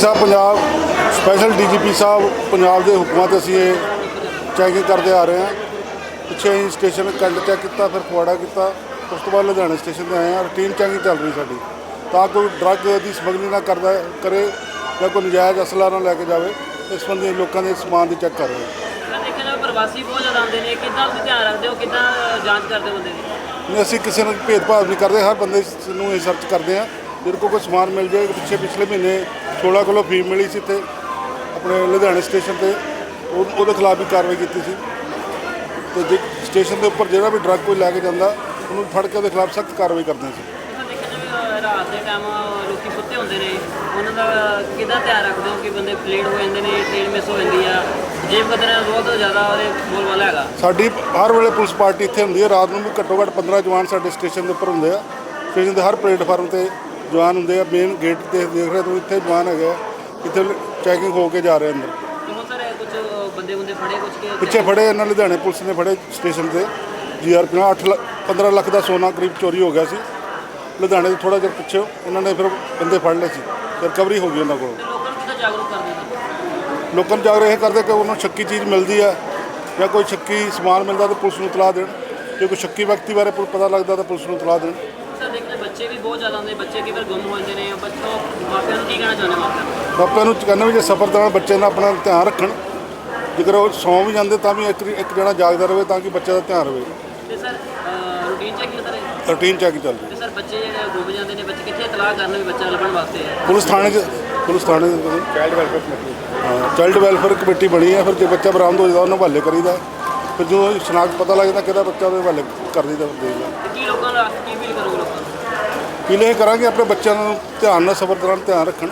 Special DGP ਸਾਹਿਬ ਪੰਜਾਬ ਦੇ ਹੁਕਮਾਂ ਤੇ ਅਸੀਂ ਇਹ ਚੈਕਿੰਗ ਕਰਦੇ ਆ ਰਹੇ ਹਾਂ। ਪਿੱਛੇ ਅਸੀਂ ਸਟੇਸ਼ਨ ਕੰਡ ਚੈੱਕ ਕੀਤਾ ਫਿਰ ਫੁਆੜਾ ਕੀਤਾ। ਉਸ ਤੋਂ ਬਾਅਦ ਲੁਧਿਆਣਾ ਸਟੇਸ਼ਨ ਤੇ ਆਏ ਹਾਂ। ਰੂਟੀਨ ਚੈਕਿੰਗ ਚੱਲ ਰਹੀ ਸਾਡੀ। ਤਾਂ ਕੋਈ ਡਰੱਗ ਦੀ ਸਮਗਲਿੰਗ ਨਾ ਕਰਦਾ ਕਰੇ ਜਾਂ ਕੋਈ ਨਜਾਇਜ਼ ਅਸਲਾ ਨਾ ਲੈ ਕੇ ਜਾਵੇ ਇਸ ਸੰਬੰਧੀ ਲੋਕਾਂ ਦੇ ਸਮਾਨ ਦੀ ਚੈੱਕ ਕਰ ਰਹੇ ਹਾਂ। ਦੇਖਿਆ ਪ੍ਰਵਾਸੀ ਬਹੁਤ ਜ਼ਿਆਦਾ ਆਉਂਦੇ ਨੇ। ਕਿੱਦਾਂ ਤੁਸੀਂ ਧਿਆਨ ਰੱਖਦੇ ਹੋ? ਕਿੱਦਾਂ ਜਾਂਚ ਕਰਦੇ ਬੰਦੇ ਦੀ? ਨਹੀਂ ਅਸੀਂ ਕਿਸੇ ਨੂੰ ਭੇਦਭਾਵ ਨਹੀਂ ਕਰਦੇ। ਹਰ ਬੰਦੇ ਨੂੰ ਇਹ ਸਰਚ ਕਰਦੇ ਆ ਜਿਹਦੇ ਕੋਲ ਕੋਈ ਸਮਾਨ ਮਿਲ ਜਾਏ ਪਿੱਛੇ ਪਿਛਲੇ ਮਹੀਨੇ 16 ਕਿਲੋ ਫੀਮ ਮਿਲੀ ਸੀ ਤੇ ਆਪਣੇ ਲੁਧਿਆਣੇ ਸਟੇਸ਼ਨ ਤੇ ਉਹ- ਉਹਦੇ ਖਿਲਾਫ ਵੀ ਕਾਰਵਾਈ ਕੀਤੀ ਸੀ। ਤੇ ਜੇ ਸਟੇਸ਼ਨ ਦੇ ਉੱਪਰ ਜਿਹੜਾ ਵੀ ਡਰੱਗ ਕੋਈ ਲੈ ਕੇ ਜਾਂਦਾ ਉਹਨੂੰ ਫੜ ਕੇ ਉਹਦੇ ਖਿਲਾਫ ਸਖਤ ਕਾਰਵਾਈ ਕਰਦੇ ਸੀ ਤੁਸੀਂ ਦੇਖਿਆ ਜਾਵੇ ਰਾਤ ਦੇ ਟਾਈਮ ਲੋਕੀ ਸੁੱਤੇ ਹੁੰਦੇ ਨੇ। ਉਹਨਾਂ ਦਾ ਕਿੱਦਾਂ ਧਿਆਨ ਰੱਖਦੇ ਹੋ ਕਿ ਬੰਦੇ ਪਲੇਟ ਹੋ ਜਾਂਦੇ ਨੇ ਟ੍ਰੇਨ ਮਿਸ ਹੋ ਜਾਂਦੀ ਆ? ਜੇਬ ਕਤਰੇ ਬਹੁਤ ਜ਼ਿਆਦਾ ਉਹਦੇ ਬੋਲਬਾਲਾ ਹੈਗਾ। ਸਾਡੀ ਹਰ ਵੇਲੇ ਪੁਲਿਸ ਪਾਰਟੀ ਇੱਥੇ ਹੁੰਦੀ ਹੈ। ਰਾਤ ਨੂੰ ਵੀ ਘੱਟੋ ਘੱਟ 15 ਜਵਾਨ ਸਾਡੇ ਸਟੇਸ਼ਨ ਦੇ ਉੱਪਰ ਹੁੰਦੇ ਆ। ਸਟੇਸ਼ਨ ਦੇ ਹਰ ਪਲੇਟਫਾਰਮ ਤੇ ਜਵਾਨ ਹੁੰਦੇ ਆ ਮੇਨ ਗੇਟ ਤੇ ਦੇਖ ਰਹੇ ਤੁਸੀਂ ਇੱਥੇ ਜਵਾਨ ਹੈਗੇ ਆ ਇੱਥੇ ਚੈਕਿੰਗ ਹੋ ਕੇ ਜਾ ਰਹੇ ਅੰਦਰ। ਤੇ ਹੁਣ ਸਰ ਕੁਝ ਬੰਦੇ ਬੰਦੇ ਫੜੇ ਕੁਝ ਕੇ ਪਿੱਛੇ ਫੜੇ ਇਹਨਾਂ ਲੁਧਿਆਣੇ ਪੁਲਿਸ ਨੇ ਫੜੇ ਸਟੇਸ਼ਨ ਤੇ। ਜੀਆਰਪੀ ਨਾਲ 8 15 ਲੱਖ ਦਾ ਸੋਨਾ ਕਰੀਬ ਚੋਰੀ ਹੋ ਗਿਆ ਸੀ। ਲੁਧਿਆਣੇ ਤੋਂ ਥੋੜਾ ਜਿਹਾ ਪਿੱਛੇ ਉਹਨਾਂ ਨੇ ਫਿਰ ਬੰਦੇ ਫੜ ਲਏ ਸੀ ਰਿਕਵਰੀ ਹੋ ਗਈ ਉਹਨਾਂ ਕੋਲੋਂ। ਤੇ ਲੋਕਾਂ ਨੂੰ ਕਿੱਦਾਂ ਜਾਗਰੂਕ ਕਰਦੇ ਲੋਕਾਂ ਨੂੰ ਜਾਗਰੂਕ ਇਹ ਕਰਦੇ ਕਿ ਉਹਨਾਂ ਨੂੰ ਸ਼ੱਕੀ ਚੀਜ਼ ਮਿਲਦੀ ਹੈ ਜਾਂ ਕੋਈ ਸ਼ੱਕੀ ਸਮਾਨ ਮਿਲਦਾ ਤਾਂ ਪੁਲਿਸ ਨੂੰ ਇਤਲਾਹ ਦੇਣ। ਜੇ ਕੋਈ ਸ਼ੱਕੀ ਵਿਅਕਤੀ ਬਾਰੇ ਪੁ- ਪਤਾ ਲੱਗਦਾ ਤਾਂ ਪੁਲਿਸ ਨੂੰ ਇਤਲਾਹ ਦੇਣ। ਬੱਚੇ ਵੀ ਬਹੁਤ ਜ਼ਿਆਦਾ ਆਉਂਦੇ ਬੱਚੇ ਕਈ ਵਾਰ ਗੁੰਮ ਹੋ ਜਾਂਦੇ ਨੇ। ਬੱਚੋ ਮਾਪਿਆਂ ਨੂੰ ਕੀ ਕਹਿਣਾ ਚਾਹੁੰਦੇ ਮਾਪਿਆਂ? ਨੂੰ ਮਾਪਿਆਂ ਨੂੰ ਕਹਿੰਦੇ ਵੀ ਜੇ ਸਫ਼ਰ ਦੌਰਾਨ ਬੱਚੇ ਦਾ ਆਪਣਾ ਧਿਆਨ ਰੱਖਣ ਜੇਕਰ ਉਹ ਸੌਂ ਵੀ ਜਾਂਦੇ ਤਾਂ ਵੀ ਇੱਕ ਇੱਕ ਜਣਾ ਜਾਗਦਾ ਰਹੇ ਤਾਂ ਕਿ ਬੱਚੇ ਦਾ ਧਿਆਨ ਰਹੇ। ਤੇ ਸਰ ਰੂਟੀਨ ਸਰ ਚੈੱਕ ਚੱਲ ਰਹੀ ਤੇ ਸਰ ਬੱਚੇ ਜਿਹੜੇ ਗੁੰਮ ਜਾਂਦੇ ਨੇ ਬੱਚੇ ਕਿੱਥੇ ਇਤਲਾਹ ਕਰਨ ਵੀ ਬੱਚਾ ਲੱਭਣ ਵਾਸਤੇ ਹੈ? ਪੁਲਿਸ ਥਾਣੇ 'ਚ ਪੁਲਿਸ ਥਾਣੇ ਦੇ child welfare committee child welfare committee ਬਣੀ ਹੈ ਫਿਰ ਜੇ ਬੱਚਾ ਬਰਾਮਦ ਹੋ ਜਾਂਦਾ ਉਹਨੂੰ ਹਵਾਲੇ ਕਰੀਦਾ ਫਿਰ ਜਦੋਂ ਸ਼ਨਾਖਤ ਪਤਾ ਲੱਗ ਜਾਂਦਾ ਕਿਹਦਾ ਬੱਚਾ ਉਹਦੇ ਹਵਾਲੇ ਕਰ ਦਈਦਾ ਫਿਰ ਦੇਈਦਾ। ਤੇ ਕੀ ਲੋਕਾਂ ਨੂੰ ਕੀ ਫੀਲ ਕਰੋਗੇ ਲੋਕਾਂ ਨੂੰ ਪੀਲੇ ਕਰਾਂਗੇ ਆਪਣੇ ਬੱਚਿਆਂ ਨੂੰ ਧਿਆਨ ਨਾਲ ਸਬਰ ਦੌਰਾਨ ਧਿਆਨ ਰੱਖਣ।